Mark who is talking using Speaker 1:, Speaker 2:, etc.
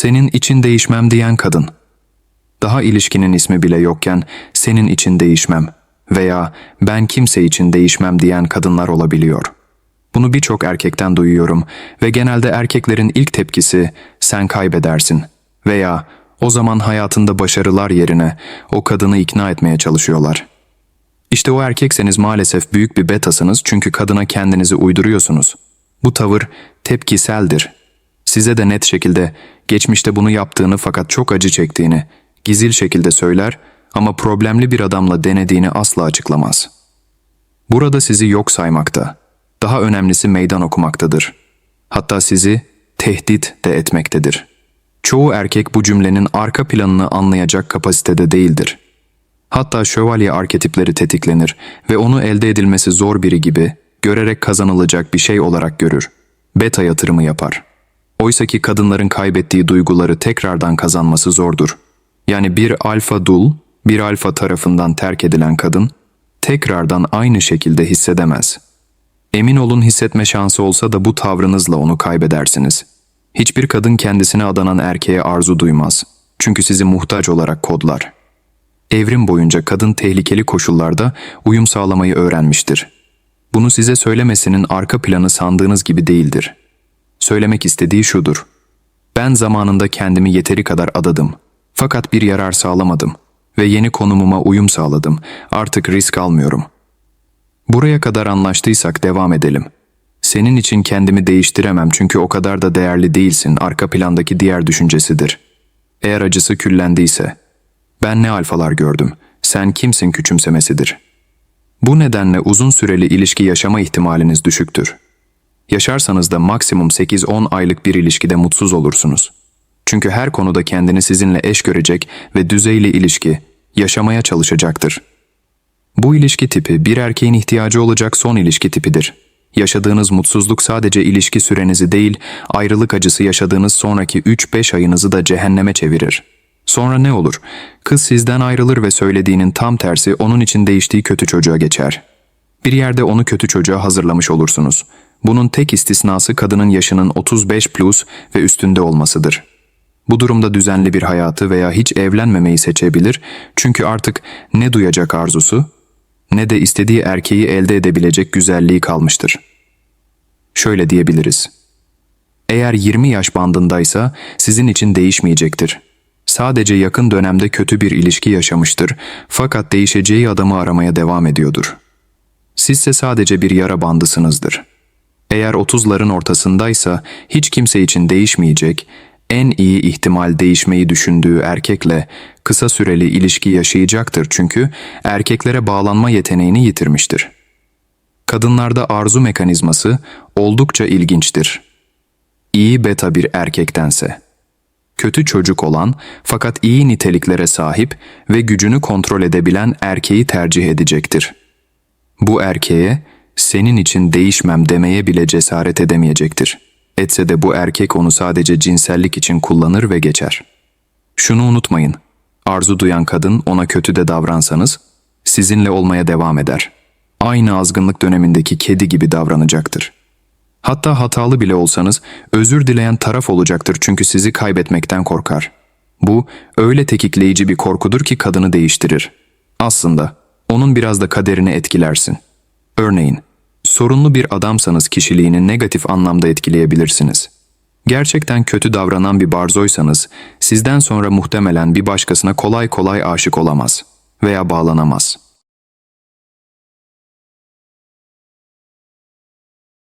Speaker 1: Senin için değişmem diyen kadın. Daha ilişkinin ismi bile yokken senin için değişmem veya ben kimse için değişmem diyen kadınlar olabiliyor. Bunu birçok erkekten duyuyorum ve genelde erkeklerin ilk tepkisi sen kaybedersin veya o zaman hayatında başarılar yerine o kadını ikna etmeye çalışıyorlar. İşte o erkekseniz maalesef büyük bir betasınız çünkü kadına kendinizi uyduruyorsunuz. Bu tavır tepkiseldir. Size de net şekilde geçmişte bunu yaptığını fakat çok acı çektiğini, gizil şekilde söyler ama problemli bir adamla denediğini asla açıklamaz. Burada sizi yok saymakta, daha önemlisi meydan okumaktadır. Hatta sizi tehdit de etmektedir. Çoğu erkek bu cümlenin arka planını anlayacak kapasitede değildir. Hatta şövalye arketipleri tetiklenir ve onu elde edilmesi zor biri gibi görerek kazanılacak bir şey olarak görür. Beta yatırımı yapar. Oysaki kadınların kaybettiği duyguları tekrardan kazanması zordur. Yani bir alfa dul, bir alfa tarafından terk edilen kadın tekrardan aynı şekilde hissedemez. Emin olun hissetme şansı olsa da bu tavrınızla onu kaybedersiniz. Hiçbir kadın kendisine adanan erkeğe arzu duymaz. Çünkü sizi muhtaç olarak kodlar. Evrim boyunca kadın tehlikeli koşullarda uyum sağlamayı öğrenmiştir. Bunu size söylemesinin arka planı sandığınız gibi değildir. Söylemek istediği şudur. Ben zamanında kendimi yeteri kadar adadım. Fakat bir yarar sağlamadım ve yeni konumuma uyum sağladım. Artık risk almıyorum. Buraya kadar anlaştıysak devam edelim. Senin için kendimi değiştiremem çünkü o kadar da değerli değilsin arka plandaki diğer düşüncesidir. Eğer acısı küllendiyse, ben ne alfalar gördüm, sen kimsin küçümsemesidir. Bu nedenle uzun süreli ilişki yaşama ihtimaliniz düşüktür. Yaşarsanız da maksimum 8-10 aylık bir ilişkide mutsuz olursunuz. Çünkü her konuda kendini sizinle eş görecek ve düzeyli ilişki yaşamaya çalışacaktır. Bu ilişki tipi bir erkeğin ihtiyacı olacak son ilişki tipidir. Yaşadığınız mutsuzluk sadece ilişki sürenizi değil, ayrılık acısı yaşadığınız sonraki 3-5 ayınızı da cehenneme çevirir. Sonra ne olur? Kız sizden ayrılır ve söylediğinin tam tersi onun için değiştiği kötü çocuğa geçer. Bir yerde onu kötü çocuğa hazırlamış olursunuz. Bunun tek istisnası kadının yaşının 35 plus ve üstünde olmasıdır. Bu durumda düzenli bir hayatı veya hiç evlenmemeyi seçebilir çünkü artık ne duyacak arzusu ne de istediği erkeği elde edebilecek güzelliği kalmıştır. Şöyle diyebiliriz. Eğer 20 yaş bandındaysa sizin için değişmeyecektir. Sadece yakın dönemde kötü bir ilişki yaşamıştır fakat değişeceği adamı aramaya devam ediyordur. Sizse sadece bir yara bandısınızdır. Eğer 30'ların ortasındaysa hiç kimse için değişmeyecek, en iyi ihtimal değişmeyi düşündüğü erkekle kısa süreli ilişki yaşayacaktır çünkü erkeklere bağlanma yeteneğini yitirmiştir. Kadınlarda arzu mekanizması oldukça ilginçtir. İyi beta bir erkektense. Kötü çocuk olan fakat iyi niteliklere sahip ve gücünü kontrol edebilen erkeği tercih edecektir. Bu erkeğe senin için değişmem demeye bile cesaret edemeyecektir. Etse de bu erkek onu sadece cinsellik için kullanır ve geçer. Şunu unutmayın. Arzu duyan kadın ona kötü de davransanız sizinle olmaya devam eder. Aynı azgınlık dönemindeki kedi gibi davranacaktır. Hatta hatalı bile olsanız özür dileyen taraf olacaktır çünkü sizi kaybetmekten korkar. Bu öyle tekikleyici bir korkudur ki kadını değiştirir. Aslında onun biraz da kaderini etkilersin. Örneğin, sorunlu bir adamsanız kişiliğini negatif anlamda etkileyebilirsiniz. Gerçekten kötü davranan bir barzoysanız, sizden sonra muhtemelen bir başkasına kolay kolay aşık olamaz veya bağlanamaz.''